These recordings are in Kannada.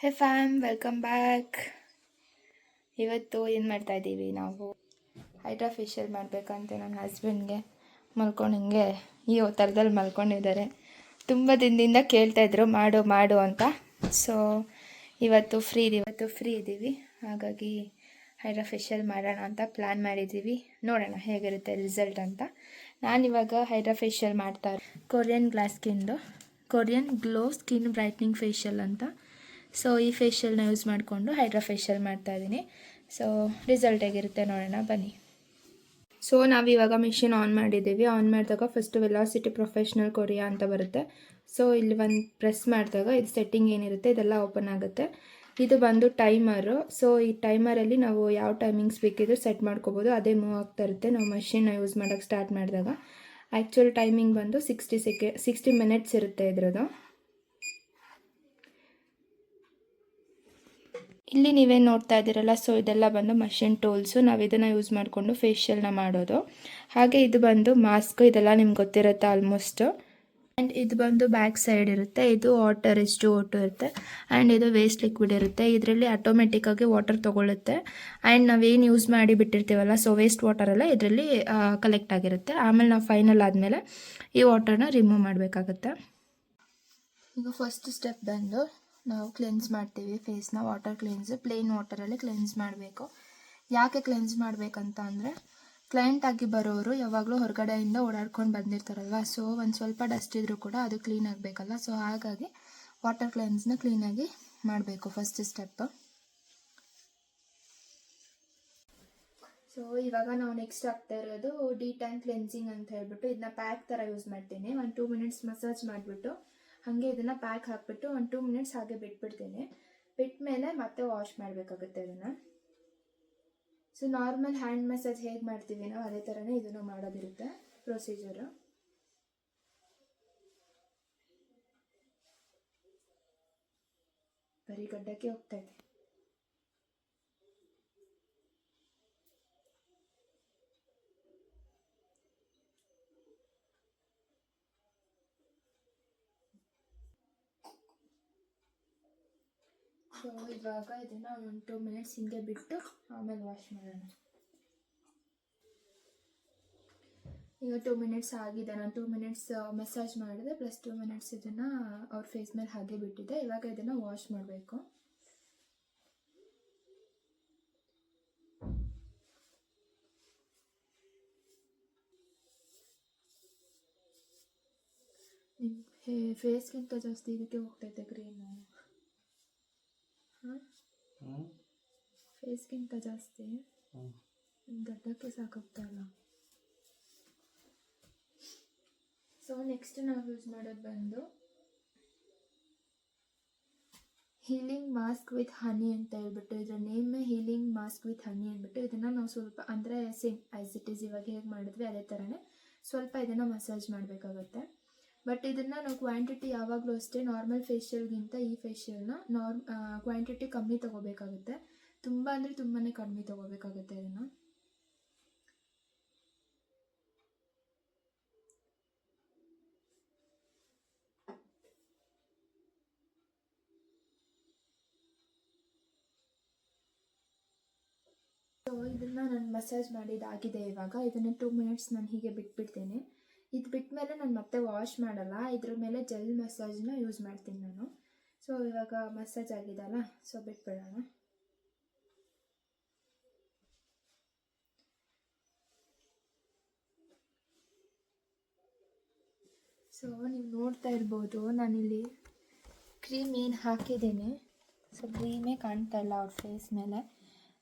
ಹೇ ಫ್ಯಾಮ್ ವೆಲ್ಕಮ್ ಬ್ಯಾಕ್ ಇವತ್ತು ಏನು ಮಾಡ್ತಾ ಇದ್ದೀವಿ ನಾವು? ಹೈಡ್ರಾ ಫೇಶಿಯಲ್ ಮಾಡಬೇಕಂತ ನನ್ನ ಹಸ್ಬೆಂಡ್ಗೆ ಮಲ್ಕೊಂಡು ಹಿಂಗೆ ಈ ಥರದಲ್ಲಿ ಮಲ್ಕೊಂಡಿದ್ದಾರೆ. ತುಂಬ ದಿನದಿಂದ ಕೇಳ್ತಾಯಿದ್ರು ಮಾಡು ಮಾಡು ಅಂತ. ಸೊ ಇವತ್ತು ಫ್ರೀ ಇವತ್ತು ಫ್ರೀ ಇದ್ದೀವಿ ಹಾಗಾಗಿ ಹೈಡ್ರಾ ಫೇಶಿಯಲ್ ಮಾಡೋಣ ಅಂತ ಪ್ಲ್ಯಾನ್ ಮಾಡಿದ್ದೀವಿ ನೋಡೋಣ ಹೇಗಿರುತ್ತೆ ರಿಸಲ್ಟ್ ಅಂತ. ನಾನಿವಾಗ ಹೈಡ್ರಾ ಫೇಶಿಯಲ್ ಮಾಡ್ತಾ Korean glass ಸ್ಕಿನ್ದು Korean glow skin brightening facial ಅಂತ. ಸೊ ಈ ಫೇಶಿಯಲ್ನ ಯೂಸ್ ಮಾಡಿಕೊಂಡು ಹೈಡ್ರಾ ಫೇಶಿಯಲ್ ಮಾಡ್ತಾ ಇದ್ದೀನಿ ಸೊ ರಿಸಲ್ಟ್ ಹೇಗಿರುತ್ತೆ ನೋಡೋಣ, ಬನ್ನಿ. ಸೊ ನಾವಿವಾಗ ಮಿಷಿನ್ ಆನ್ ಮಾಡಿದ್ದೀವಿ. ಆನ್ ಮಾಡಿದಾಗ ಫಸ್ಟ್ ವೆಲಾಸಿಟಿ ಪ್ರೊಫೆಷ್ನಲ್ ಕೊರಿಯಾ ಅಂತ ಬರುತ್ತೆ. ಸೊ ಇಲ್ಲಿ ಒಂದು ಪ್ರೆಸ್ ಮಾಡಿದಾಗ ಇದು ಸೆಟ್ಟಿಂಗ್ ಏನಿರುತ್ತೆ, ಇದೆಲ್ಲ ಓಪನ್ ಆಗುತ್ತೆ. ಇದು ಬಂದು ಟೈಮರು ಸೊ ಈ ಟೈಮರಲ್ಲಿ ನಾವು ಯಾವ ಟೈಮಿಂಗ್ಸ್ ಬೇಕಿದ್ರು ಸೆಟ್ ಮಾಡ್ಕೋಬೋದು. ಅದೇ ಮೂವ್ ಆಗ್ತಾ ಇರುತ್ತೆ. ನಾವು ಮಷಿನ್ನ ಯೂಸ್ ಮಾಡೋಕ್ಕೆ ಸ್ಟಾರ್ಟ್ ಮಾಡಿದಾಗ. ಆ್ಯಕ್ಚುಲ್ ಟೈಮಿಂಗ್ ಬಂದು ಸಿಕ್ಸ್ಟಿ ಸೆಕೆ ಸಿಕ್ಸ್ಟಿ ಮಿನಿಟ್ಸ್ ಇರುತ್ತೆ ಇದ್ರದ್ದು. ಇಲ್ಲಿ ನೀವೇನು ನೋಡ್ತಾ ಇದ್ದೀರಲ್ಲ ಸೊ ಇದೆಲ್ಲ ಬಂದು ಮಷಿನ್ ಟೂಲ್ಸು ನಾವು ಇದನ್ನು ಯೂಸ್ ಮಾಡಿಕೊಂಡು ಫೇಶಿಯಲ್ನ ಮಾಡೋದು. ಹಾಗೆ ಇದು ಬಂದು ಮಾಸ್ಕ್ ಇದೆಲ್ಲ ನಿಮ್ಗೆ ಗೊತ್ತಿರುತ್ತೆ ಆಲ್ಮೋಸ್ಟ್ ಆ್ಯಂಡ್ ಇದು ಬಂದು ಬ್ಯಾಕ್ ಸೈಡ್ ಇರುತ್ತೆ. ಇದು ವಾಟರ್ ಎಷ್ಟು ಓಟು ಇರುತ್ತೆ. ಆ್ಯಂಡ್ ಇದು ವೇಸ್ಟ್ ಲಿಕ್ವಿಡ್ ಇರುತ್ತೆ. ಇದರಲ್ಲಿ ಆಟೋಮೆಟಿಕ್ಕಾಗಿ ವಾಟರ್ ತೊಗೊಳುತ್ತೆ. ಆ್ಯಂಡ್ ನಾವೇನು ಯೂಸ್ ಮಾಡಿ ಬಿಟ್ಟಿರ್ತೀವಲ್ಲ ಸೊ ವೇಸ್ಟ್ ವಾಟರ್ ಎಲ್ಲ ಇದರಲ್ಲಿ ಕಲೆಕ್ಟ್ ಆಗಿರುತ್ತೆ. ಆಮೇಲೆ ನಾವು ಫೈನಲ್ ಆದಮೇಲೆ ಈ ವಾಟರ್ನ ರಿಮೂವ್ ಮಾಡಬೇಕಾಗತ್ತೆ. ಈಗ ಫಸ್ಟ್ ಸ್ಟೆಪ್ ಬಂದು ನಾವು ಕ್ಲೆನ್ಸ್ ಮಾಡ್ತೀವಿ ಫೇಸ್ನ ವಾಟರ್ ಕ್ಲೆನ್ಸ್ ಪ್ಲೇನ್ ವಾಟರಲ್ಲಿ ಕ್ಲೆನ್ಸ್ ಮಾಡಬೇಕು. ಯಾಕೆ ಕ್ಲೆನ್ಸ್ ಮಾಡಬೇಕಂತ ಅಂದರೆ ಕ್ಲೈಂಟ್ ಆಗಿ ಬರೋರು ಯಾವಾಗಲೂ ಹೊರಗಡೆಯಿಂದ ಓಡಾಡ್ಕೊಂಡು ಬಂದಿರ್ತಾರಲ್ವ? ಸೊ ಒಂದು ಸ್ವಲ್ಪ ಡಸ್ಟ್ ಇದ್ದರೂ ಕೂಡ ಅದು ಕ್ಲೀನ್ ಆಗಬೇಕಲ್ಲ. ಸೊ ಹಾಗಾಗಿ ವಾಟರ್ ಕ್ಲೆನ್ಸ್ನ ಕ್ಲೀನಾಗಿ ಮಾಡಬೇಕು ಫಸ್ಟ್ ಸ್ಟೆಪ್ ಸೊ ಇವಾಗ ನಾವು ನೆಕ್ಸ್ಟ್ ಆಗ್ತಾ ಇರೋದು ಡಿ ಟೈಮ್ ಕ್ಲೆನ್ಸಿಂಗ್ ಅಂತ ಹೇಳ್ಬಿಟ್ಟು ಇದನ್ನ ಪ್ಯಾಕ್ ಥರ ಯೂಸ್ ಮಾಡ್ತೀನಿ. ಒಂದು ಟೂ ಮಿನಿಟ್ಸ್ ಮಸಾಜ್ ಮಾಡಿಬಿಟ್ಟು ಹಾಗೆ ಇದನ್ನು ಪ್ಯಾಕ್ ಹಾಕಿಬಿಟ್ಟು ಒಂದು ಟೂ ಮಿನಿಟ್ಸ್ ಹಾಗೆ ಬಿಟ್ಬಿಡ್ತೀನಿ. ಬಿಟ್ಟ ಮೇಲೆ ಮತ್ತೆ ವಾಶ್ ಮಾಡಬೇಕಾಗುತ್ತೆ ಅದನ್ನು ಸೊ ನಾರ್ಮಲ್ ಹ್ಯಾಂಡ್ ಮಸಾಜ್ ಹೇಗೆ ಮಾಡ್ತೀವಿ ನಾವು ಅದೇ ಥರನೇ ಇದನ್ನು ಮಾಡೋದಿರುತ್ತೆ ಪ್ರೊಸೀಜರು ಬರೀ ಗಡ್ಡಕ್ಕೆ ಹೋಗ್ತಾ ಇದೆ ಸೊ ಇವಾಗ ಇದನ್ನು ಒಂದು ಟೂ ಮಿನಿಟ್ಸ್ ಹಿಂಗೆ ಬಿಟ್ಟು ಆಮೇಲೆ ವಾಶ್ ಮಾಡೋಣ. ಈಗ ಟೂ ಮಿನಿಟ್ಸ್ ಆಗಿದೆ. ನಾನು ಟೂ ಮಿನಿಟ್ಸ್ ಮಸಾಜ್ ಮಾಡಿದೆ. ಪ್ಲಸ್ ಟೂ ಮಿನಿಟ್ಸ್ ಇದನ್ನು ಅವ್ರ ಫೇಸ್ ಮೇಲೆ ಹಾಗೆ ಬಿಟ್ಟಿದ್ದೆ ಇವಾಗ ಇದನ್ನು ವಾಶ್ ಮಾಡಬೇಕು. ಫೇಸ್ಗಿಂತ ಜಾಸ್ತಿ ಇದಕ್ಕೆ ಹೋಗ್ತೈತೆ ಕ್ರೀಮು ಫೇಸ್ಗಿಂತ ಜಾಸ್ತಿ. ಗಡ್ಡಕ್ಕೆ ಸಾಕಾಗ್ತಾ ಇಲ್ಲ. ಸೊ ನೆಕ್ಸ್ಟ್ ನಾವು ಯೂಸ್ ಮಾಡೋದು ಬಂದು ಹೀಲಿಂಗ್ ಮಾಸ್ಕ್ ವಿತ್ ಹನಿ ಅಂತ ಹೇಳ್ಬಿಟ್ಟು ಇದರ name healing mask with honey ಅಂದ್ಬಿಟ್ಟು ಇದನ್ನು ನಾವು ಸ್ವಲ್ಪ ಅಂದರೆ ಸೇಮ್ ಆಸ್ ಇಟ್ ಈಸ್ ಇವಾಗ ಹೇಗೆ ಮಾಡಿದ್ವಿ ಅದೇ ಥರನೇ ಸ್ವಲ್ಪ ಇದನ್ನು ಮಸಾಜ್ ಮಾಡಬೇಕಾಗುತ್ತೆ. ಬಟ್ ಇದನ್ನು ನಾವು ಕ್ವಾಂಟಿಟಿ ಯಾವಾಗಲೂ ಅಷ್ಟೇ ನಾರ್ಮಲ್ ಫೇಶಿಯಲ್ಗಿಂತ ಈ ಫೇಶಿಯಲ್ನ ನಾರ್ಮ್ ಕ್ವಾಂಟಿಟಿ ಕಮ್ಮಿ ತೊಗೋಬೇಕಾಗುತ್ತೆ. ತುಂಬ ಅಂದರೆ ತುಂಬಾ ಕಮ್ಮಿ ತೊಗೋಬೇಕಾಗುತ್ತೆ ಇದನ್ನು. ಇದನ್ನು ನಾನು ಮಸಾಜ್ ಮಾಡಿದಾಗಿದೆ ಇವಾಗ. ಇದನ್ನು ಟೂ ಮಿನಿಟ್ಸ್ ನಾನು ಹೀಗೆ ಬಿಟ್ಬಿಡ್ತೀನಿ. ಇದು ಬಿಟ್ಟ ಮೇಲೆ ನಾನು ಮತ್ತೆ ವಾಶ್ ಮಾಡಲ್ಲ. ಇದ್ರ ಮೇಲೆ ಜೆಲ್ ಮಸಾಜ್ನ ಯೂಸ್ ಮಾಡ್ತೀನಿ ನಾನು. ಸೊ ಇವಾಗ ಮಸಾಜ್ ಆಗಿದೆಲ್ಲ ಸೊ ಬಿಟ್ಬಿಡೋಣ. ಸೊ ನೀವು ನೋಡ್ತಾ ಇರ್ಬೋದು, ನಾನಿಲ್ಲಿ ಕ್ರೀಮ್ ಏನು ಹಾಕಿದ್ದೀನಿ. ಸೊ ಕ್ರೀಮೇ ಕಾಣ್ತಾ ಇಲ್ಲ ಅವ್ರ ಫೇಸ್ ಮೇಲೆ.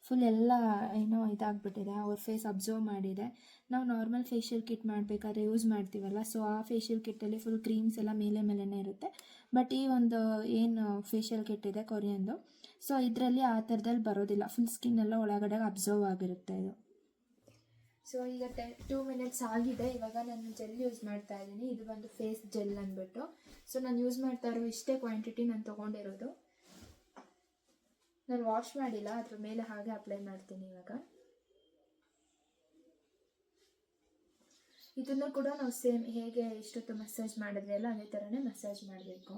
ಫುಲ್ ಎಲ್ಲ, ಏನೋ ಇದಾಗ್ಬಿಟ್ಟಿದೆ. ಅವ್ರ ಫೇಸ್ ಅಬ್ಸರ್ವ್ ಮಾಡಿದೆ. ನಾವು ನಾರ್ಮಲ್ ಫೇಶಿಯಲ್ ಕಿಟ್ ಮಾಡಬೇಕಾದ್ರೆ ಯೂಸ್ ಮಾಡ್ತೀವಲ್ಲ ಸೊ ಆ ಫೇಶಿಯಲ್ ಕಿಟ್ಟಲ್ಲಿ ಫುಲ್ ಕ್ರೀಮ್ಸ್ ಎಲ್ಲ ಮೇಲೆ ಮೇಲೇ ಇರುತ್ತೆ. ಬಟ್ ಈ ಒಂದು, ಏನು ಫೇಶಿಯಲ್ ಕಿಟ್ ಇದೆ ಕೊರಿಯನ್ದು ಸೊ ಇದರಲ್ಲಿ ಆ ಥರದಲ್ಲಿ ಬರೋದಿಲ್ಲ. ಫುಲ್ ಸ್ಕಿನ್ ಎಲ್ಲ ಒಳಗಡೆ ಅಬ್ಸರ್ವ್ ಆಗಿರುತ್ತೆ ಇದು. ಸೊ ಈಗ ಟೆ ಟೂ ಮಿನಿಟ್ಸ್ ಆಗಿದೆ. ಇವಾಗ ನಾನು ಜೆಲ್ ಯೂಸ್ ಮಾಡ್ತಾ ಇದ್ದೀನಿ. ಇದು ಬಂದು ಫೇಸ್ ಜೆಲ್ ಅಂದ್ಬಿಟ್ಟು. ಸೊ ನಾನು ಯೂಸ್ ಮಾಡ್ತಾ ಇರೋ ಇಷ್ಟೇ ಕ್ವಾಂಟಿಟಿ ನಾನು ತೊಗೊಂಡಿರೋದು. ನಾನು ವಾಶ್ ಮಾಡಿಲ್ಲ, ಅದ್ರ ಮೇಲೆ ಹಾಗೆ ಅಪ್ಲೈ ಮಾಡ್ತೀನಿ ಇವಾಗ. ಇದನ್ನು ಕೂಡ ನಾವು ಸೇಮ್ ಹೇಗೆ ಎಷ್ಟೊತ್ತು ಮಸಾಜ್ ಮಾಡಿದ್ವಿ ಅಲ್ಲ, ಅದೇ ಥರನೇ ಮಸಾಜ್ ಮಾಡಬೇಕು.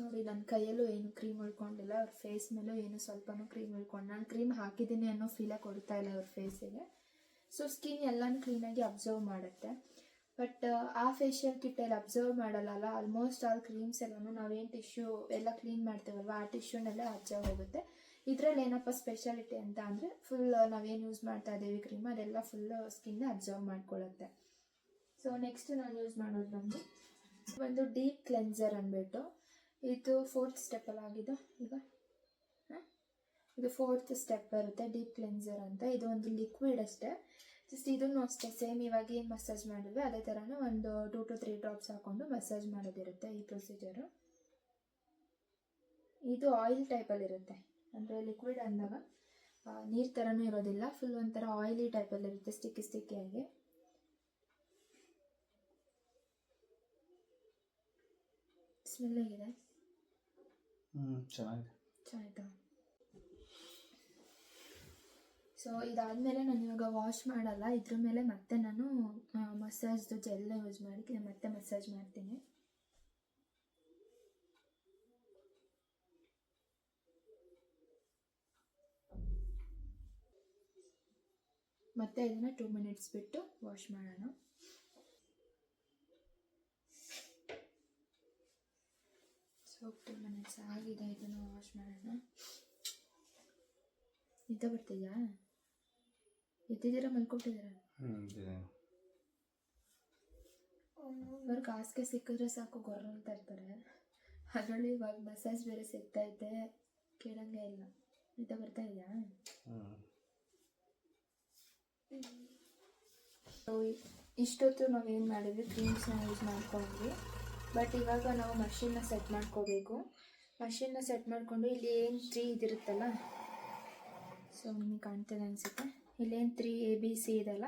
ನೋಡಿ ನನ್ನ ಕೈಯಲ್ಲೂ ಏನು ಕ್ರೀಮ್ ಉಳ್ಕೊಂಡಿಲ್ಲ, ಅವ್ರ ಫೇಸ್ ಮೇಲೂ ಏನು ಸ್ವಲ್ಪನೂ ಕ್ರೀಮ್ ಉಳ್ಕೊಂಡು ನಾನು ಕ್ರೀಮ್ ಹಾಕಿದ್ದೀನಿ ಅನ್ನೋ ಫೀಲೇ ಕೊಡ್ತಾ ಇಲ್ಲ ಅವ್ರ ಫೇಸಿಗೆ ಸೊ ಸ್ಕಿನ್ ಎಲ್ಲನೂ ಕ್ಲೀನಾಗಿ ಅಬ್ಸರ್ವ್ ಮಾಡುತ್ತೆ. ಬಟ್ ಆ ಫೇಶಿಯಲ್ ಕಿಟ್ಟಲ್ಲಿ ಅಬ್ಸರ್ವ್ ಮಾಡಲ್ಲ ಆಲ್ಮೋಸ್ಟ್ ಆಲ್ ಕ್ರೀಮ್ಸ್ ಎಲ್ಲನೂ ನಾವೇನು ಟಿಶ್ಯೂ ಎಲ್ಲ ಕ್ಲೀನ್ ಮಾಡ್ತೇವಲ್ವ? ಆ ಟಿಶ್ಯೂನೆಲ್ಲ ಅಬ್ಸರ್ವ್ ಹೋಗುತ್ತೆ. ಇದರಲ್ಲಿ ಏನಪ್ಪ ಸ್ಪೆಷಾಲಿಟಿ ಅಂತ ಅಂದರೆ ಫುಲ್ ನಾವೇನು ಯೂಸ್ ಮಾಡ್ತಾ ಇದ್ದೀವಿ ಕ್ರೀಮ್ ಅದೆಲ್ಲ ಫುಲ್ ಸ್ಕಿನ್ನ ಅಬ್ಸರ್ವ್ ಮಾಡ್ಕೊಳ್ಳುತ್ತೆ. ಸೊ ನೆಕ್ಸ್ಟ್ ನಾನು ಯೂಸ್ ಮಾಡೋದು ಬಂದು, ಒಂದು ಡೀಪ್ ಕ್ಲೆನ್ಸರ್ ಅಂದ್ಬಿಟ್ಟು ಇದು ಫೋರ್ತ್ ಸ್ಟೆಪ್ಪಲ್ಲಿ ಆಗಿದೆ ಈಗ? ಇದು ಫೋರ್ತ್ ಸ್ಟೆಪ್ ಬರುತ್ತೆ ಡೀಪ್ ಕ್ಲೆನ್ಸರ್ ಅಂತ. ಇದು ಒಂದು ಲಿಕ್ವಿಡ್ ಅಷ್ಟೇ. ಜಸ್ಟ್ ಇದನ್ನು ಅಷ್ಟೇ ಸೇಮ್ ಇವಾಗ ಏನು ಮಸಾಜ್ ಮಾಡಿದ್ವಿ. ಅದೇ ಥರನೇ ಒಂದು ಟೂ ಟು ತ್ರೀ ಡ್ರಾಪ್ಸ್ ಹಾಕೊಂಡು ಮಸಾಜ್ ಮಾಡೋದಿರುತ್ತೆ ಈ ಪ್ರೊಸೀಜರು ಇದು ಆಯಿಲ್ ಟೈಪಲ್ಲಿ ಇರುತ್ತೆ. ಅಂದರೆ ಲಿಕ್ವಿಡ್ ಅಂದಾಗ ನೀರು ಥರನೂ ಇರೋದಿಲ್ಲ. ಫುಲ್ ಒಂಥರ ಆಯಿಲಿ ಟೈಪಲ್ಲಿ ಇರುತ್ತೆ ಸ್ಟಿಕ್ಕಿ ಸ್ಟಿಕ್ಕಿಯಾಗಿ ಸ್ಮೆಲ್ ಹ್ಞೂ ಚೆನ್ನಾಗಿದೆ. ಚೆನ್ನಾಯ್ತಾ ಸೊ ಇದಾದಮೇಲೆ ನಾನು ಇವಾಗ ವಾಶ್ ಮಾಡಲ್ಲ. ಇದ್ರ ಮೇಲೆ ಮತ್ತೆ ನಾನು ಮಸಾಜ್ದು ಜೆಲ್ ಯೂಸ್ ಮಾಡಿ ಮತ್ತೆ ಮಸಾಜ್ ಮಾಡ್ತೀನಿ. ಮತ್ತೆ ಇದನ್ನು ಟೂ ಮಿನಿಟ್ಸ್ ಬಿಟ್ಟು ವಾಶ್ ಮಾಡೋಣ. ಸೊ ಟೂ ಮಿನಿಟ್ಸ್ ಆಗಿದೆ. ಇದನ್ನು ವಾಶ್ ಮಾಡೋಣ. ನಿದ್ದೆ ಬರ್ತಿದ್ಯಾ? ಎದ್ದಿದ್ದೀರಾ ಮಲ್ಕೊಟ್ಟಿದ್ದೀರಾ ಅವ್ರಿಗೆ ಹಾಸಿಗೆ ಸಿಕ್ಕಿದ್ರೆ ಸಾಕು ಗೊರ್ರ ಅಂತ ಇರ್ತಾರೆ. ಅದರಲ್ಲಿ ಇವಾಗ ಮಸಾಜ್ ಬೇರೆ ಸಿಗ್ತಾ ಇದೆ. ಕೇಳಂಗೆ ಇಲ್ಲ. ನಿದ್ದೆ ಬರ್ತಾ ಇದೆಯಾ? ಇಷ್ಟೊತ್ತು ನಾವೇನು ಮಾಡಿದ್ವಿ? ಕ್ರೀಮ್ಸ್ನ ಯೂಸ್ ಮಾಡ್ಕೊಂಡ್ವಿ. ಬಟ್ ಇವಾಗ ನಾವು ಮಷಿನ್ನ ಸೆಟ್ ಮಾಡ್ಕೋಬೇಕು. ಮಷಿನ್ನ ಸೆಟ್ ಮಾಡಿಕೊಂಡು ಇಲ್ಲಿ ಏನು ತ್ರೀ ಇದಿರುತ್ತಲ್ಲ ಸೊ ನಿಮಗೆ ಕಾಣ್ತದೆ ಅನಿಸುತ್ತೆ. ಇಲ್ಲೇನು ತ್ರೀ ಎ ಬಿ ಸಿ ಇದೆಲ್ಲ.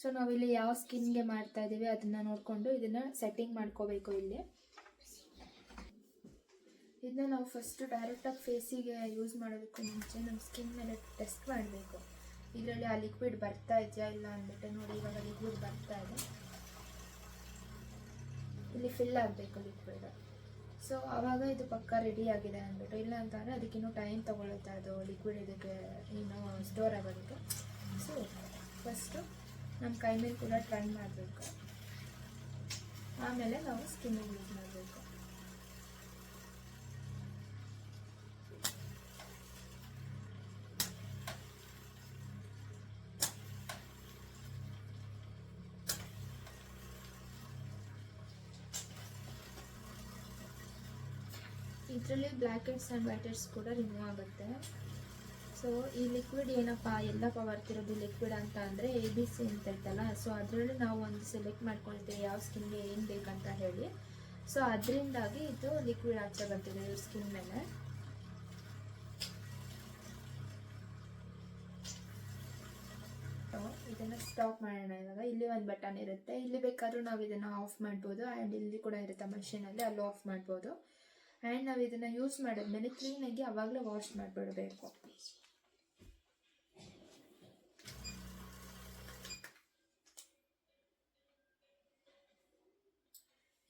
ಸೊ ನಾವಿಲ್ಲಿ ಯಾವ ಸ್ಕಿನ್ಗೆ ಮಾಡ್ತಾ ಇದ್ದೀವಿ ಅದನ್ನು ನೋಡಿಕೊಂಡು ಇದನ್ನು ಸೆಟ್ಟಿಂಗ್ ಮಾಡ್ಕೋಬೇಕು ಇಲ್ಲಿ. ಇದನ್ನ ನಾವು ಫಸ್ಟು ಡೈರೆಕ್ಟಾಗಿ ಫೇಸಿಗೆ ಯೂಸ್ ಮಾಡೋದಕ್ಕೂ ಮುಂಚೆ ನಮ್ಮ ಸ್ಕಿನ್ ಮೇಲೆ ಟೆಸ್ಟ್ ಮಾಡಬೇಕು. ಇದರಲ್ಲಿ ಆ ಲಿಕ್ವಿಡ್ ಬರ್ತಾ ಇದೆಯಾ ಇಲ್ಲ ಅಂದ್ಬಿಟ್ಟು ನೋಡಿ, ಇವಾಗ ಲಿಕ್ವಿಡ್ ಬರ್ತಾ ಇದೆ. ಇಲ್ಲಿ ಫಿಲ್ ಆಗಬೇಕು ಲಿಕ್ವಿಡ್ ಸೊ ಆವಾಗ ಇದು ಪಕ್ಕ ರೆಡಿ ಆಗಿದೆ ಅಂದ್ಬಿಟ್ಟು, ಇಲ್ಲ ಅಂತಂದರೆ ಅದಕ್ಕಿನ್ನೂ ಟೈಮ್ ತೊಗೊಳುತ್ತೆ ಅದು ಲಿಕ್ವಿಡ್ ಇದಕ್ಕೆ ಏನು ಸ್ಟೋರ್ ಆಗೋದಕ್ಕೆ. ಸೊ ಫಸ್ಟು ನಮ್ಮ ಕೈ ಮೇಲೆ ಕೂಡ ಟ್ರೈ ಮಾಡಬೇಕು. ಆಮೇಲೆ ನಾವು ಸ್ಕಿನ್ನಿಗೆ ಯೂಸ್ ಮಾಡಬೇಕು. ಇದರಲ್ಲಿ black heads and white heads ಕೂಡ ರಿಮೂವ್ ಆಗುತ್ತೆ. ಸೊ ಈ ಲಿಕ್ವಿಡ್ ಏನಪ್ಪ ಎಲ್ಲ ಬರ್ತಿರೋದು ಲಿಕ್ವಿಡ್ ಅಂತ ಅಂದರೆ ಎ ಬಿ ಸಿ ಅಂತ ಇರ್ತಲ್ಲ. ಸೊ ಅದರಲ್ಲಿ ನಾವು ಒಂದು ಸೆಲೆಕ್ಟ್ ಮಾಡ್ಕೊಳ್ತೀವಿ, ಯಾವ ಸ್ಕಿನ್ಗೆ ಏನು ಬೇಕಂತ ಹೇಳಿ. ಸೊ ಅದರಿಂದಾಗಿ ಇದು ಲಿಕ್ವಿಡ್ ಆಚೆ ಬರ್ತಿದೆ ಇವ್ರ ಸ್ಕಿನ್ ಮೇಲೆ. ಇದನ್ನು ಸ್ಟಾಪ್ ಮಾಡೋಣ ಇವಾಗ. ಇಲ್ಲಿ ಒಂದು ಬಟನ್ ಇರುತ್ತೆ. ಇಲ್ಲಿ ಬೇಕಾದ್ರೂ ನಾವು ಇದನ್ನು ಆಫ್ ಮಾಡ್ಬೋದು. ಆ್ಯಂಡ್ ಇಲ್ಲಿ ಕೂಡ ಇರುತ್ತೆ ಮಷೀನಲ್ಲಿ ಅಲ್ಲೂ ಆಫ್ ಮಾಡ್ಬೋದು. ಆ್ಯಂಡ್ ನಾವು ಇದನ್ನು ಯೂಸ್ ಮಾಡಿದ್ಮೇಲೆ ಕ್ಲೀನಾಗಿ ಅವಾಗಲೇ ವಾಶ್ ಮಾಡಿಬಿಡಬೇಕು.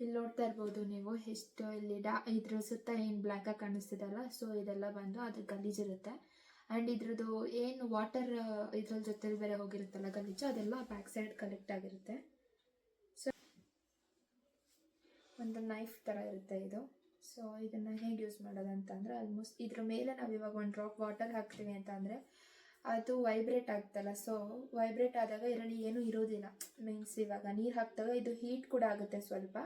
ಇಲ್ಲಿ ನೋಡ್ತಾ ಇರ್ಬೋದು ನೀವು. ಎಷ್ಟು ಇಲ್ಲಿ ಡಾ, ಇದ್ರ ಸುತ್ತ ಏನು ಬ್ಲ್ಯಾಕಾಗಿ ಕಾಣಿಸ್ತಿದಲ್ಲ ಸೊ ಇದೆಲ್ಲ ಬಂದು ಅದು ಗಲೀಜಿರುತ್ತೆ ಆ್ಯಂಡ್ ಇದ್ರದ್ದು ಏನು ವಾಟರ್ ಇದ್ರ ಜೊತೆ ಬೇರೆ ಹೋಗಿರುತ್ತಲ್ಲ ಗಲೀಜು, ಅದೆಲ್ಲ ಬ್ಯಾಕ್ ಸೈಡ್ ಕಲೆಕ್ಟ್ ಆಗಿರುತ್ತೆ. ಸೊ ಒಂದು ನೈಫ್ ಥರ ಇರುತ್ತೆ ಇದು. ಸೊ ಇದನ್ನು ಹೇಗೆ ಯೂಸ್ ಮಾಡೋದಂತಂದರೆ ಆಲ್ಮೋಸ್ಟ್ ಇದ್ರ ಮೇಲೆ ನಾವು ಇವಾಗ ಒಂದು ಡ್ರಾಪ್ ವಾಟರ್ ಹಾಕ್ತೀವಿ ಅಂತ ಅಂದರೆ ಅದು ವೈಬ್ರೇಟ್ ಆಗ್ತಲ್ಲ. ಸೊ ವೈಬ್ರೇಟ್ ಆದಾಗ ಇದರಲ್ಲಿ ಏನೂ ಇರೋದಿಲ್ಲ. ಮೀನ್ಸ್ ಇವಾಗ ನೀರು ಹಾಕಿದಾಗ ಇದು ಹೀಟ್ ಕೂಡ ಆಗುತ್ತೆ ಸ್ವಲ್ಪ.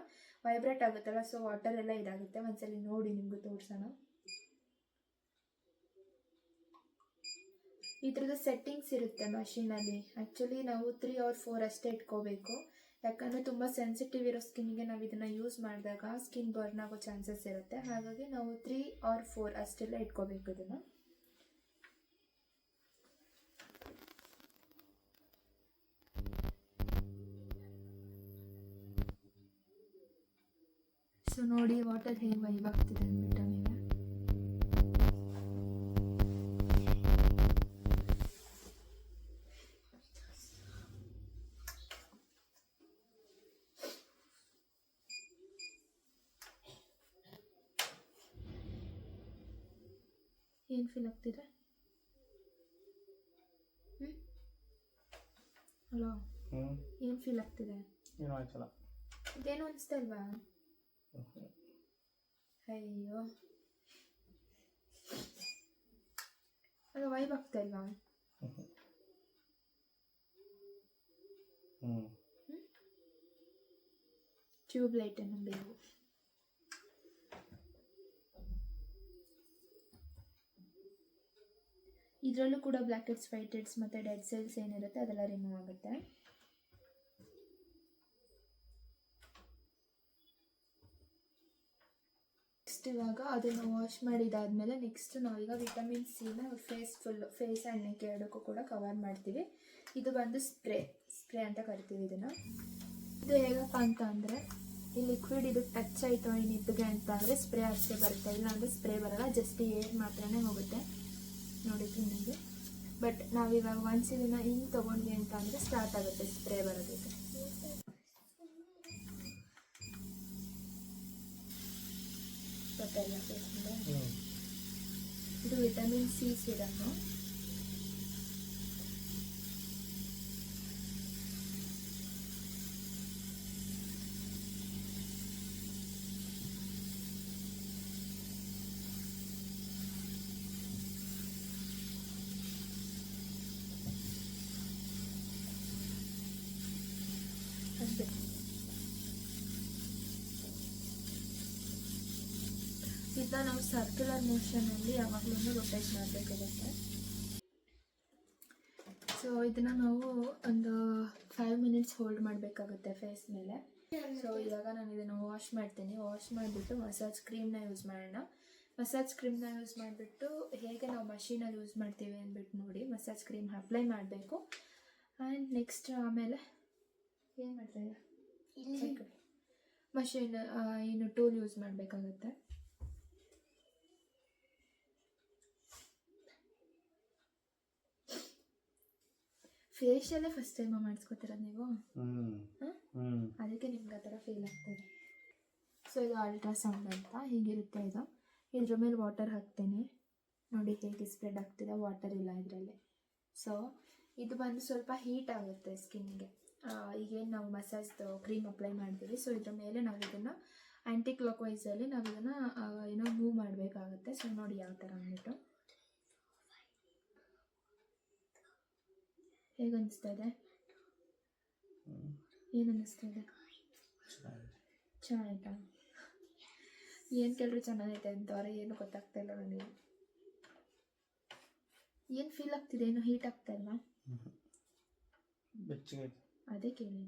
ವೈಬ್ರೇಟ್ ಆಗುತ್ತಲ್ಲ ಸೊ ವಾಟರ್ ಎಲ್ಲ ಇದಾಗುತ್ತೆ. ಒಂದ್ಸಲಿ ನೋಡಿ ನಿಮಗೂ ತೋರ್ಸೋಣ. ಇದ್ರದ್ದು ಸೆಟ್ಟಿಂಗ್ಸ್ ಇರುತ್ತೆ ಮಷೀನಲ್ಲಿ ಆ್ಯಕ್ಚುಲಿ ನಾವು ತ್ರೀ ಆರ್ ಫೋರ್ ಅಷ್ಟೇ ಇಟ್ಕೋಬೇಕು. ಯಾಕಂದರೆ ತುಂಬ ಸೆನ್ಸಿಟಿವ್ ಇರೋ ಸ್ಕಿನ್ಗೆ ನಾವು ಇದನ್ನು ಯೂಸ್ ಮಾಡಿದಾಗ ಸ್ಕಿನ್ ಬರ್ನ್ ಆಗೋ ಚಾನ್ಸಸ್ ಇರುತ್ತೆ. ಹಾಗಾಗಿ ನಾವು ತ್ರೀ ಆರ್ ಫೋರ್ ಅಷ್ಟೆಲ್ಲ ಇಟ್ಕೋಬೇಕು ಇದನ್ನು. ಸೊ ನೋಡಿ ವಾಟರ್ ಹೇಗೆ ವೈವ್ ಆಗ್ತಿದೆ ಅಂದ್ಬಿಟ್ಟು ನಮಗೆ ಏನು ಫೀಲ್ ಆಗ್ತಿದೆ? ಹಲೋ ಏನು ಫೀಲ್ ಆಗ್ತಿದೆ? ಏನೋ ಆಯ್ತಲ್ಲ. ಇದೇನು ಅನಿಸ್ತಾ ಇಲ್ವಾ? ಅಯ್ಯೋ. ಅದು ವೈಬ್ ಆಗ್ತಾ ಇಲ್ವಾ? ಟ್ಯೂಬ್ ಲೈಟನ್ನು ಬೇಕು. ಇದರಲ್ಲೂ ಕೂಡ ಬ್ಲ್ಯಾಕ್ ಹೆಡ್ಸ್ ವೈಟ್ ಹೆಡ್ಸ್ ಮತ್ತು ಡೆಡ್ ಸೆಲ್ಸ್ ಏನಿರುತ್ತೆ ಅದೆಲ್ಲ ರಿಮೂವ್ ಆಗುತ್ತೆ. ನೆಕ್ಸ್ಟ್ ಇವಾಗ ಅದನ್ನು ವಾಶ್ ಮಾಡಿದಾದ್ಮೇಲೆ ನೆಕ್ಸ್ಟ್ ನಾವೀಗ ವಿಟಮಿನ್ ಸಿನ face full face and neck ಎರಡಕ್ಕೂ ಕೂಡ ಕವರ್ ಮಾಡ್ತೀವಿ. ಇದು ಬಂದು ಸ್ಪ್ರೇ ಸ್ಪ್ರೇ ಅಂತ ಕರಿತೀವಿ ಇದನ್ನು. ಇದು ಹೇಗಪ್ಪ ಅಂತ ಅಂದರೆ, ಈ ಲಿಕ್ವಿಡ್ ಇದು ಟಚ್ ಆಯಿತು ಏನಿದ್ದಗೆ ಅಂತ ಅಂದರೆ ಸ್ಪ್ರೇ ಅಷ್ಟೇ ಬರುತ್ತೆ. ಇಲ್ಲ ಅಂದರೆ ಸ್ಪ್ರೇ ಬರಲ್ಲ ಜಸ್ಟ್ ಏರ್ ಮಾತ್ರನೇ ಹೋಗುತ್ತೆ. ನೋಡಿ ನಿಮಗೆ ಬಟ್ ನಾವಿವಾಗ ಒನ್ಸ್ ದಿನ ಹಿಂಗೆ ತೊಗೊಂಡ್ವಿ ಅಂತ ಅಂದರೆ ಸ್ಟಾರ್ಟ್ ಆಗುತ್ತೆ ಸ್ಪ್ರೇ ಬರೋದಕ್ಕೆ. ಗೊತ್ತಾಯಿಲ್ಲ ಫೇಸ್ಗೆ ಹ್ಞೂ ಇದು ವಿಟಮಿನ್ ಸಿ ಸಿರಮ್ಮು ಅಷ್ಟೇ ಇದನ್ನ ನಾವು ಸರ್ಕ್ಯುಲರ್ ಮೋಷನಲ್ಲಿ ಯಾವಾಗಲೂ ರೊಟೇಟ್ ಮಾಡಬೇಕಾಗುತ್ತೆ ಸೊ ಇದನ್ನ ನಾವು ಒಂದು ಫೈವ್ ಮಿನಿಟ್ಸ್ ಹೋಲ್ಡ್ ಮಾಡಬೇಕಾಗುತ್ತೆ ಫೇಸ್ ಮೇಲೆ. ಸೊ ಇವಾಗ ನಾನು ಇದನ್ನು ವಾಶ್ ಮಾಡ್ತೀನಿ. ವಾಶ್ ಮಾಡಿಬಿಟ್ಟು ಮಸಾಜ್ ಕ್ರೀಮ್ನ ಯೂಸ್ ಮಾಡೋಣ. ಮಸಾಜ್ ಕ್ರೀಮ್ನ ಯೂಸ್ ಮಾಡಿಬಿಟ್ಟು ಹೇಗೆ ನಾವು ಮಷೀನಲ್ಲಿ ಯೂಸ್ ಮಾಡ್ತೀವಿ ಅಂದ್ಬಿಟ್ಟು ನೋಡಿ ಮಸಾಜ್ ಕ್ರೀಮ್ ಅಪ್ಲೈ ಮಾಡಬೇಕು. ಆ್ಯಂಡ್ ನೆಕ್ಸ್ಟ್ ಆಮೇಲೆ ಏನು ಮಾಡ್ತಾ ಮಷೀನ್ ಏನು ಟೂಲ್ ಯೂಸ್ ಮಾಡಬೇಕಾಗುತ್ತೆ. ಫೇಶಿಯಲ್ಲೇ ಫಸ್ಟ್ ಟೈಮ್ ಮಾಡಿಸ್ಕೊತೀರಾ ನೀವು? ಅದಕ್ಕೆ ನಿಮ್ಗೆ ಆ ಥರ ಫೀಲ್ ಆಗ್ತದೆ. ಸೊ ಇದು ಅಲ್ಟ್ರಾಸೌಂಡ್ ಅಂತ ಹೀಗಿರುತ್ತೆ ಇದು. ಇದ್ರ ಮೇಲೆ ವಾಟರ್ ಹಾಕ್ತೇನೆ. ನೋಡಿ ಹೇಗೆ ಸ್ಪ್ರೆಡ್ ಆಗ್ತಿದೆ ವಾಟರ್ ಇಲ್ಲ ಇದರಲ್ಲಿ. ಸೊ ಇದು ಬಂದು ಸ್ವಲ್ಪ ಹೀಟ್ ಆಗುತ್ತೆ ಸ್ಕಿನ್ಗೆ ಈಗೇನು ನಾವು ಮಸಾಜ್ದು ಕ್ರೀಮ್ ಅಪ್ಲೈ ಮಾಡ್ತೀವಿ. ಸೊ ಇದ್ರ ಮೇಲೆ ನಾವು ಇದನ್ನು ಆ್ಯಂಟಿ ಕ್ಲಾಕ್ ವೈಸಲ್ಲಿ ನಾವು ಇದನ್ನು ಏನೋ ಮೂವ್ ಮಾಡಬೇಕಾಗುತ್ತೆ. ಸೊ ನೋಡಿ ಯಾವ ಥರ ಅಂದ್ಬಿಟ್ಟು. ಹೇಗೆ ಅನಿಸ್ತಾ ಇದೆ ಏನು ಅನ್ನಿಸ್ತಾ ಇದೆ ಚೆನ್ನಾಗಿದೆ ಚೆನ್ನಾಯ್ತಾ ಏನು ಕೇಳಿದ್ರು ಚೆನ್ನಾಗೈತೆ ಅಂತವ್ರೆ ಏನು ಗೊತ್ತಾಗ್ತಾ ಇಲ್ಲ ನನಗೆ. ಏನು ಫೀಲ್ ಆಗ್ತಿದೆ? ಏನು ಹೀಟ್ ಆಗ್ತಾ ಇಲ್ವಾ? ಬೆಚ್ಚಗೆ ಅದೇ ಕೇಳಿ.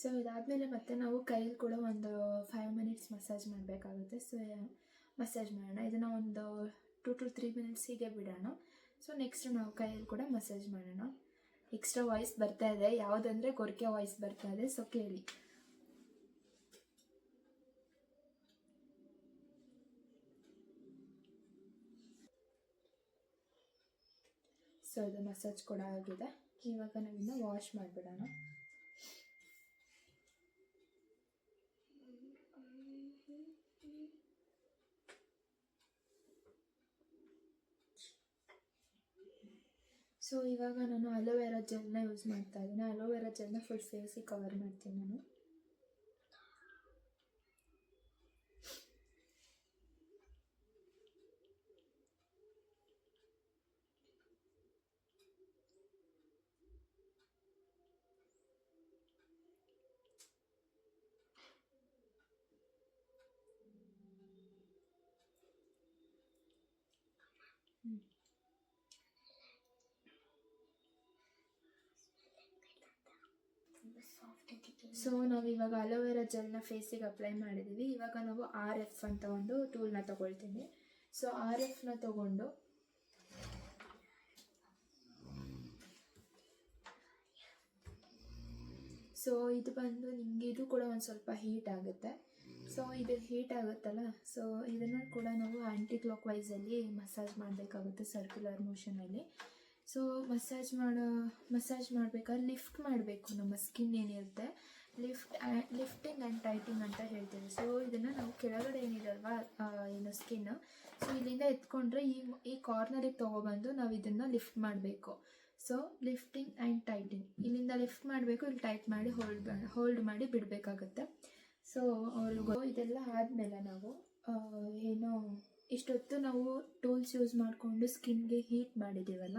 ಸೊ ಇದಾದಮೇಲೆ ಮತ್ತೆ ನಾವು ಕೈಯಲ್ಲಿ ಕೂಡ ಒಂದು ಫೈವ್ ಮಿನಿಟ್ಸ್ ಮಸಾಜ್ ಮಾಡಬೇಕಾಗುತ್ತೆ. ಸೊ ಮಸಾಜ್ ಮಾಡೋಣ. ಇದನ್ನು ಒಂದು ಟು ಟು ತ್ರೀ ಮಿನಿಟ್ಸ್ ಹೀಗೆ ಬಿಡೋಣ. ಸೊ ನೆಕ್ಸ್ಟ್ ನಾವು ಕೈಯಲ್ಲಿ ಕೂಡ ಮಸಾಜ್ ಮಾಡೋಣ. ಎಕ್ಸ್ಟ್ರಾ ವಾಯ್ಸ್ ಬರ್ತಾ ಇದೆ. ಯಾವುದಂದ್ರೆ ಗೊರಕೆ ವಾಯ್ಸ್ ಬರ್ತಾ ಇದೆ. ಸೊ ಕೇಳಿ. ಸೊ ಇದು ಮಸಾಜ್ ಕೂಡ ಆಗಿದೆ. ಇವಾಗ ನಾವಿನ್ನು ವಾಶ್ ಮಾಡಿಬಿಡೋಣ. ಸೊ ಇವಾಗ ನಾನು ಅಲೋವೆರಾ ಜೆಲ್ನ ಯೂಸ್ ಮಾಡ್ತಾ ಇದ್ದೀನಿ. ಅಲೋವೆರಾ ಜೆಲ್ನ ಫುಲ್ ಫೇಸಿಗೆ ಕವರ್ ಮಾಡ್ತೀನಿ ನಾನು. ಸೊ ನಾವು ಇವಾಗ ಅಲೋವೆರಾ ಜೆಲ್ನ ಫೇಸಿಗೆ ಅಪ್ಲೈ ಮಾಡಿದ್ದೀವಿ ಇವಾಗ ನಾವು ಆರ್ ಎಫ್ ಅಂತ ಒಂದು ಟೂಲ್ನ ತಗೊಳ್ತೀವಿ. ಸೊ ಆರ್ ಎಫ್ನ ತಗೊಂಡು ಸೊ ಇದು ಬಂದು ನಿಮಗೆ ಇದು ಕೂಡ ಒಂದು ಸ್ವಲ್ಪ ಹೀಟ್ ಆಗುತ್ತೆ. ಸೊ ಇದು ಹೀಟ್ ಆಗುತ್ತಲ್ಲ? ಸೊ ಇದನ್ನು ಕೂಡ ನಾವು ಆ್ಯಂಟಿ ಕ್ಲಾಕ್ ವೈಸಲ್ಲಿ ಮಸಾಜ್ ಮಾಡಬೇಕಾಗುತ್ತೆ ಸರ್ಕ್ಯುಲರ್ ಮೋಷನಲ್ಲಿ ಸೊ ಮಸಾಜ್ ಮಾಡೋ ಮಸಾಜ್ ಮಾಡಬೇಕಾದ್ರೆ ಲಿಫ್ಟ್ ಮಾಡಬೇಕು. ನಮ್ಮ ಸ್ಕಿನ್ ಏನಿರುತ್ತೆ. ಲಿಫ್ಟ್ ಲಿಫ್ಟಿಂಗ್ ಆ್ಯಂಡ್ ಟೈಟಿಂಗ್ ಅಂತ ಹೇಳ್ತೀವಿ. ಸೊ ಇದನ್ನು ನಾವು ಕೆಳಗಡೆ ಏನಿದಲ್ವಾ ಏನು ಸ್ಕಿನ್ ಸೊ ಇಲ್ಲಿಂದ ಎತ್ಕೊಂಡ್ರೆ ಈ ಈ ಕಾರ್ನರಿಗೆ ತೊಗೊಬಂದು ನಾವು ಇದನ್ನು ಲಿಫ್ಟ್ ಮಾಡಬೇಕು. So lifting and tightening. ಇಲ್ಲಿಂದ ಲಿಫ್ಟ್ ಮಾಡಬೇಕು, ಇಲ್ಲಿ ಟೈಟ್ ಮಾಡಿ ಹೋಲ್ಡ್ ಹೋಲ್ಡ್ ಮಾಡಿ ಬಿಡಬೇಕಾಗತ್ತೆ. ಸೊ ಅವ್ರಿಗೂ ಇದೆಲ್ಲ ಆದಮೇಲೆ ನಾವು ಏನು, ಇಷ್ಟೊತ್ತು ನಾವು ಟೂಲ್ಸ್ ಯೂಸ್ ಮಾಡಿಕೊಂಡು ಸ್ಕಿನ್ಗೆ ಹೀಟ್ ಮಾಡಿದ್ದೀವಲ್ಲ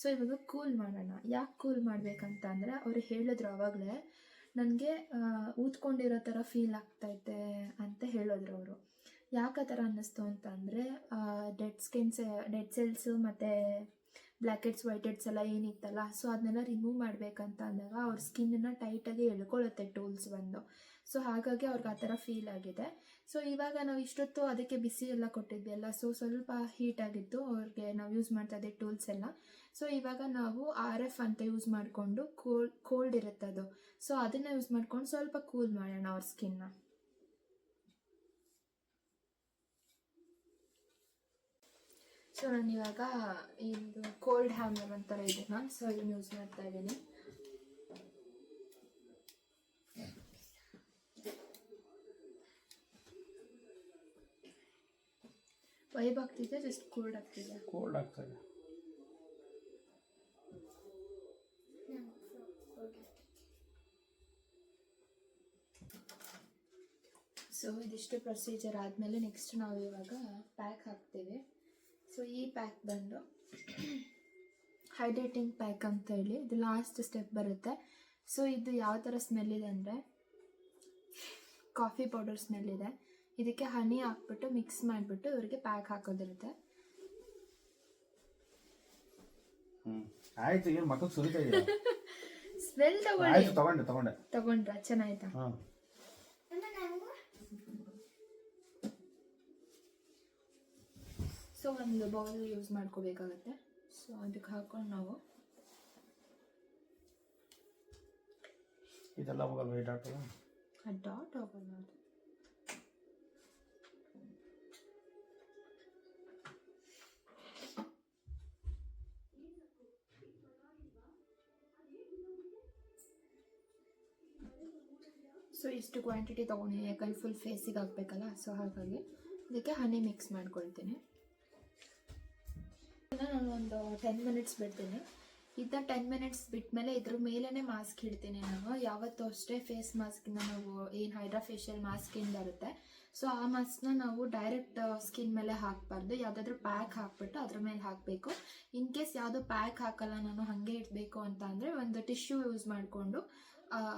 ಸೊ ಇವಾಗ ಕೂಲ್ ಮಾಡೋಣ. ಯಾಕೆ ಕೂಲ್ ಮಾಡಬೇಕಂತ ಅಂದರೆ ಅವ್ರು ಹೇಳಿದ್ರು ಆವಾಗಲೇ ನನಗೆ ಊದ್ಕೊಂಡಿರೋ ಥರ ಫೀಲ್ ಆಗ್ತೈತೆ ಅಂತ ಹೇಳಿದ್ರು ಅವರು ಯಾಕೆ ಆ ಥರ ಅನ್ನಿಸ್ತು ಅಂತ ಅಂದರೆ ಡೆಡ್ ಸ್ಕಿನ್ಸ್ ಡೆಡ್ ಸೆಲ್ಸು ಮತ್ತು ಬ್ಲ್ಯಾಕ್ ವೈಟೆಡ್ಸ್ ಎಲ್ಲ ಏನಿತ್ತಲ್ಲ ಸೊ ಅದನ್ನೆಲ್ಲ ರಿಮೂವ್ ಮಾಡಬೇಕಂತ ಅಂದಾಗ ಅವ್ರ ಸ್ಕಿನ್ನನ್ನು ಟೈಟಾಗಿ ಎಳ್ಕೊಳ್ಳುತ್ತೆ ಟೂಲ್ಸ್ ಬಂದು. ಸೊ ಹಾಗಾಗಿ ಅವ್ರಿಗೆ ಆ ಥರ ಫೀಲ್ ಆಗಿದೆ. ಸೊ ಇವಾಗ ನಾವು ಇಷ್ಟೊತ್ತು ಅದಕ್ಕೆ ಬಿಸಿ ಎಲ್ಲ ಕೊಟ್ಟಿದ್ವಿ ಅಲ್ಲ. ಸೊ ಸ್ವಲ್ಪ ಹೀಟ್ ಆಗಿತ್ತು. ಅವ್ರಿಗೆ ನಾವು ಯೂಸ್ ಮಾಡ್ತಾ ಇದ್ದೆ ಟೂಲ್ಸ್ ಎಲ್ಲ. ಸೊ ಇವಾಗ ನಾವು ಆರ್ ಎಫ್ ಅಂತ ಯೂಸ್ ಮಾಡಿಕೊಂಡು ಕೋಲ್ಡ್ ಕೋಲ್ಡ್ ಇರುತ್ತೆ ಅದು. ಸೊ ಅದನ್ನು ಯೂಸ್ ಮಾಡ್ಕೊಂಡು ಸ್ವಲ್ಪ ಕೂಲ್ ಮಾಡೋಣ ಅವ್ರ ಸ್ಕಿನ್ನ ಸೊ ಇವಾಗ ಇದು ಕೋಲ್ಡ್ ಹ್ಯಾಮರ್ ಅಂತಾರೆ ಇದನ್ನ ಸೊ ಇದನ್ನ ಯೂಸ್ ಮಾಡ್ತಾ ಇದ್ದೀನಿ. ವೈಬ್ ಆಗ್ತಿದೆ ಜಸ್ಟ್ ಕೋಲ್ಡ್ ಆಗ್ತಿದೆ. ಕೋಲ್ಡ್ ಆಗ್ತದೆ. ಸೊ ಇದಿಷ್ಟು ಪ್ರೊಸೀಜರ್ ಆದಮೇಲೆ ನೆಕ್ಸ್ಟ್ ನಾವು ಇವಾಗ ಪ್ಯಾಕ್ ಹಾಕ್ತೇವೆ. ಸೊ ಈ ಪ್ಯಾಕ್ ಬಂದು ಹೈಡ್ರೇಟಿಂಗ್ ಪ್ಯಾಕ್ ಅಂತ ಹೇಳಿ ಇದು ಲಾಸ್ಟ್ ಸ್ಟೆಪ್ ಬರುತ್ತೆ. ಸೊ ಇದು ಯಾವ ಥರ ಸ್ಮೆಲ್ ಇದೆ ಅಂದರೆ ಕಾಫಿ ಪೌಡರ್ ಸ್ಮೆಲ್ ಇದೆ. ಇದಕ್ಕೆ ಹನಿ ಹಾಕ್ಬಿಟ್ಟು ಮಿಕ್ಸ್ ಮಾಡಿಬಿಟ್ಟು ಇವರಿಗೆ ಪ್ಯಾಕ್ ಹಾಕೋದಿರುತ್ತೆ. ಹ್ಮ್. ಆಯ್ತು ಏನು ಮಕ್ಕಳು ಸುರಿತಾ ಇದೆ ಸ್ಮೆಲ್ ತಗೊಳ್ಳಿ. ಆಯ್ತು ತಗೊಂಡೆ ತಗೊಂಡೆ. ತಗೊಂಡ್ರ ಚೆನ್ನಾಯ್ತಾ? ಹಾಂ ಸೊ ಒಂದು ಬೌಲ್ ಯೂಸ್ ಮಾಡ್ಕೋಬೇಕಾಗತ್ತೆ. ಸೊ ಅದಕ್ಕೆ ಹಾಕೊಂಡು ನಾವು ಇದೆಲ್ಲ ಹೋಗಲ್ಲ ಆಗ್ತದೆ ಆ ಡಾಟ್ ಹೋಗೋಣ ಅದು? ಸೊ ಇಷ್ಟು ಕ್ವಾಂಟಿಟಿ ತೊಗೊಂಡಿದ್ದೀನಿ ಯಾಕಂದ್ರೆ ಫುಲ್ ಫೇಸಿಗೆ ಆಗಬೇಕಲ್ಲ ಸೊ ಹಾಗಾಗಿ ಇದಕ್ಕೆ ಹನಿ ಮಿಕ್ಸ್ ಮಾಡ್ಕೊಳ್ತೀನಿ. ನಾನು ಒಂದು ಟೆನ್ ಮಿನಿಟ್ಸ್ ಬಿಡ್ತೀನಿ. ಇದನ್ನ ಟೆನ್ ಮಿನಿಟ್ಸ್ ಬಿಟ್ಮೇಲೆ ಇದ್ರ ಮೇಲೇ ಮಾಸ್ಕ್ ಇಡ್ತೀನಿ ನಾನು. ಯಾವತ್ತೂ ಅಷ್ಟೇ ಫೇಸ್ ಮಾಸ್ಕ್ನ ನಾವು ಏನು ಹೈಡ್ರಾ ಫೇಶಿಯಲ್ ಮಾಸ್ಕ್ ಏನು ಬರುತ್ತೆ ಸೊ ಆ ಮಾಸ್ಕ್ನ ನಾವು ಡೈರೆಕ್ಟ್ ಸ್ಕಿನ್ ಮೇಲೆ ಹಾಕಬಾರ್ದು. ಯಾವುದಾದ್ರೂ ಪ್ಯಾಕ್ ಹಾಕ್ಬಿಟ್ಟು ಅದ್ರ ಮೇಲೆ ಹಾಕಬೇಕು. ಇನ್ ಕೇಸ್ ಯಾವುದು ಪ್ಯಾಕ್ ಹಾಕಲ್ಲ, ನಾನು ಹಾಗೆ ಇಡಬೇಕು ಅಂತ ಅಂದರೆ ಒಂದು ಟಿಶ್ಯೂ ಯೂಸ್ ಮಾಡಿಕೊಂಡು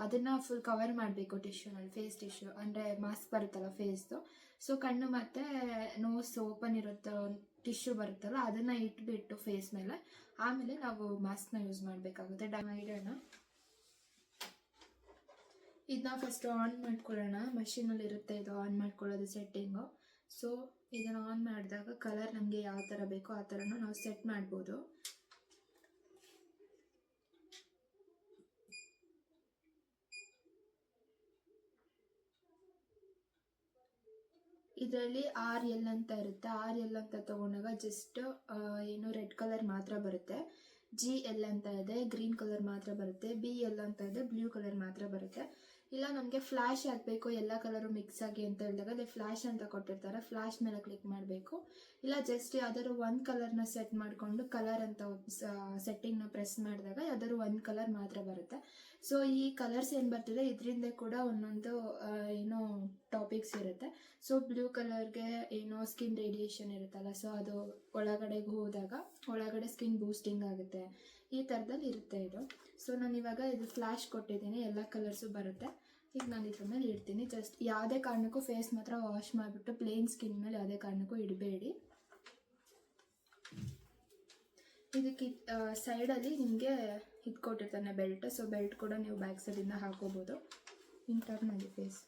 ಅದನ್ನು ಫುಲ್ ಕವರ್ ಮಾಡಬೇಕು ಟಿಶ್ಯೂನಲ್ಲಿ ಫೇಸ್ ಟಿಶ್ಯೂ ಅಂದರೆ ಮಾಸ್ಕ್ ಬರುತ್ತಲ್ಲ ಫೇಸ್ದು ಸೊ ಕಣ್ಣು ಮತ್ತು ನೋಸ್ ಓಪನ್ ಇರುತ್ತೋ ಟಿಶ್ಯೂ ಬರುತ್ತಲ್ಲ, ಅದನ್ನು ಇಟ್ಬಿಟ್ಟು ಫೇಸ್ ಮೇಲೆ. ಆಮೇಲೆ ನಾವು ಮಾಸ್ಕ್ನ ಯೂಸ್ ಮಾಡಬೇಕಾಗುತ್ತೆ. ಡಮ ಇಡೋಣ ಇದನ್ನ ಫಸ್ಟ್ ಆನ್ ಮಾಡ್ಕೊಳ್ಳೋಣ. ಮಷೀನಲ್ಲಿ ಇರುತ್ತೆ, ಇದು ಆನ್ ಮಾಡ್ಕೊಳ್ಳೋದು ಸೆಟ್ಟಿಂಗು ಸೊ ಇದನ್ನು ಆನ್ ಮಾಡಿದಾಗ ಕಲರ್ ನಮಗೆ ಯಾವ ಥರ ಬೇಕೋ ಆ ಥರನೂ ನಾವು ಸೆಟ್ ಮಾಡ್ಬೋದು. ಇದರಲ್ಲಿ ಆರ್ ಎಲ್ ಅಂತ ಇರುತ್ತೆ. ಆರ್ ಎಲ್ ಅಂತ ತಗೊಂಡಾಗ ಜಸ್ಟ್ ಏನು ರೆಡ್ ಕಲರ್ ಮಾತ್ರ ಬರುತ್ತೆ. ಜಿ ಎಲ್ ಅಂತ ಇದೆ ಗ್ರೀನ್ ಕಲರ್ ಮಾತ್ರ ಬರುತ್ತೆ. ಬಿ ಎಲ್ ಅಂತ ಇದೆ ಬ್ಲೂ ಕಲರ್ ಮಾತ್ರ ಬರುತ್ತೆ. ಇಲ್ಲ, ನಮಗೆ ಫ್ಲ್ಯಾಶ್ ಆಗಬೇಕು ಎಲ್ಲ ಕಲರು ಮಿಕ್ಸ್ ಆಗಿ ಅಂತ ಹೇಳಿದಾಗ ಅದೇ ಫ್ಲ್ಯಾಶ್ ಅಂತ ಕೊಟ್ಟಿರ್ತಾರೆ. ಫ್ಲ್ಯಾಶ್ ಮೇಲೆ ಕ್ಲಿಕ್ ಮಾಡಬೇಕು. ಇಲ್ಲ ಜಸ್ಟ್ ಯಾವ್ದಾದ್ರು ಒಂದು ಕಲರ್ನ ಸೆಟ್ ಮಾಡಿಕೊಂಡು ಕಲರ್ ಅಂತ ಸೆಟ್ಟಿಂಗ್ನ ಪ್ರೆಸ್ ಮಾಡಿದಾಗ ಯಾವ್ದಾದ್ರು ಒಂದು ಕಲರ್ ಮಾತ್ರ ಬರುತ್ತೆ. ಸೊ ಈ ಕಲರ್ಸ್ ಏನು ಬರ್ತದೆ, ಇದರಿಂದ ಕೂಡ ಒಂದೊಂದು ಏನೋ ಟಾಪಿಕ್ಸ್ ಇರುತ್ತೆ. ಸೊ ಬ್ಲೂ ಕಲರ್ಗೆ ಏನೋ ಸ್ಕಿನ್ ರೇಡಿಯೇಷನ್ ಇರುತ್ತಲ್ಲ ಸೊ ಅದು ಒಳಗಡೆಗೆ ಹೋದಾಗ, ಒಳಗಡೆ ಸ್ಕಿನ್ ಬೂಸ್ಟಿಂಗ್ ಆಗುತ್ತೆ. ಈ ಥರದಲ್ಲಿ ಇರುತ್ತೆ ಇದು. ಸೊ ನಾನು ಇವಾಗ ಇದು ಫ್ಲ್ಯಾಶ್ ಕೊಟ್ಟಿದ್ದೀನಿ. ಎಲ್ಲ ಕಲರ್ಸು ಬರುತ್ತೆ. ಈಗ ನಾನು ಇದ್ರ ಮೇಲೆ ಇಡ್ತೀನಿ. ಜಸ್ಟ್ ಯಾವುದೇ ಕಾರಣಕ್ಕೂ ಫೇಸ್ ಮಾತ್ರ ವಾಶ್ ಮಾಡಿಬಿಟ್ಟು ಪ್ಲೇನ್ ಸ್ಕಿನ್ ಮೇಲೆ ಯಾವುದೇ ಕಾರಣಕ್ಕೂ ಇಡಬೇಡಿ. ಇದಕ್ಕೆ ಸೈಡಲ್ಲಿ ನಿಮಗೆ ಇದು ಕೊಟ್ಟಿರ್ತಾನೆ ಬೆಲ್ಟ್ ಸೊ ಬೆಲ್ಟ್ ಕೂಡ ನೀವು ಬ್ಯಾಕ್ ಸೈಡಿಂದ ಹಾಕೋಬೋದು. ಇಂಟರ್ನಲ್ಲಿ ಫೇಸ್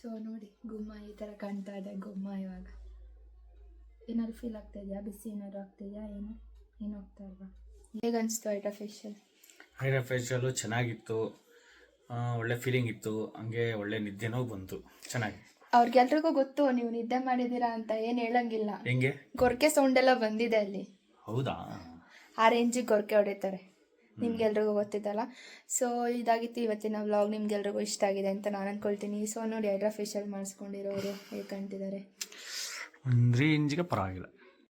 ಸೊ ನೋಡಿ ಗುಮ್ಮ ಈ ಥರ ಕಾಣ್ತಾ ಇದೆ ಗುಮ್ಮ ಇವಾಗ. ಏನಾದ್ರು ಫೀಲ್ ಆಗ್ತಾ ಇದೆಯಾ? ಬಿಸಿ ಏನಾದ್ರು ಆಗ್ತಿದೆಯಾ ಏನು? ಏನು ಆಗ್ತಾ ಇಲ್ವಾ? ಹೇಗೆ ಅನಿಸ್ತು ಐಟ ಫೇಶಿಯಲ್ ಹೈರ ಫೇಶಿಯಲು ಚೆನ್ನಾಗಿತ್ತು. ಆ, ಒಳ್ಳೆ ಫೀಲಿಂಗ್ ಇತ್ತು. ಹಂಗೆ ಒಳ್ಳೆ ನಿದ್ದೆನೂ ಬಂತು. ಚೆನ್ನಾಗಿ ಅವ್ರಿಗೆಲ್ರಿಗೂ ಗೊತ್ತು ನೀವು ನಿದ್ದೆ ಮಾಡಿದ್ದೀರಾ ಅಂತ ಏನು ಹೇಳಂಗಿಲ್ಲ. ಹೆಂಗೆ? ಗೊರ್ಕೆ ಸೌಂಡ್ ಎಲ್ಲ ಬಂದಿದೆ ಅಲ್ಲಿ. ಹೌದಾ? ಆ ರೇಂಜಿಗೆ ಗೊರ್ಕೆ ಹೊಡಿತಾರೆ. ನಿಮ್ಗೆಲ್ರಿಗೂ ಗೊತ್ತಿದ್ದಲ್ಲ ಸೊ ಇದಾಗಿತ್ತು ಇವತ್ತಿನ ವ್ಲಾಗ್ ನಿಮ್ಗೆಲ್ರಿಗೂ ಇಷ್ಟ ಆಗಿದೆ ಅಂತ ನಾನು ಅನ್ಕೊಳ್ತೀನಿ. ಸೊ ನೋಡಿ ಹೈಡ್ರಾ ಫೇಶಿಯಲ್ ಮಾಡಿಸ್ಕೊಂಡಿರೋರು ಹೇಗೆ ಕಾಣ್ತಿದ್ದಾರೆ? ಅಂದ್ರೆ ಇಂಜಿಗೆ ಪರವಾಗಿಲ್ಲ.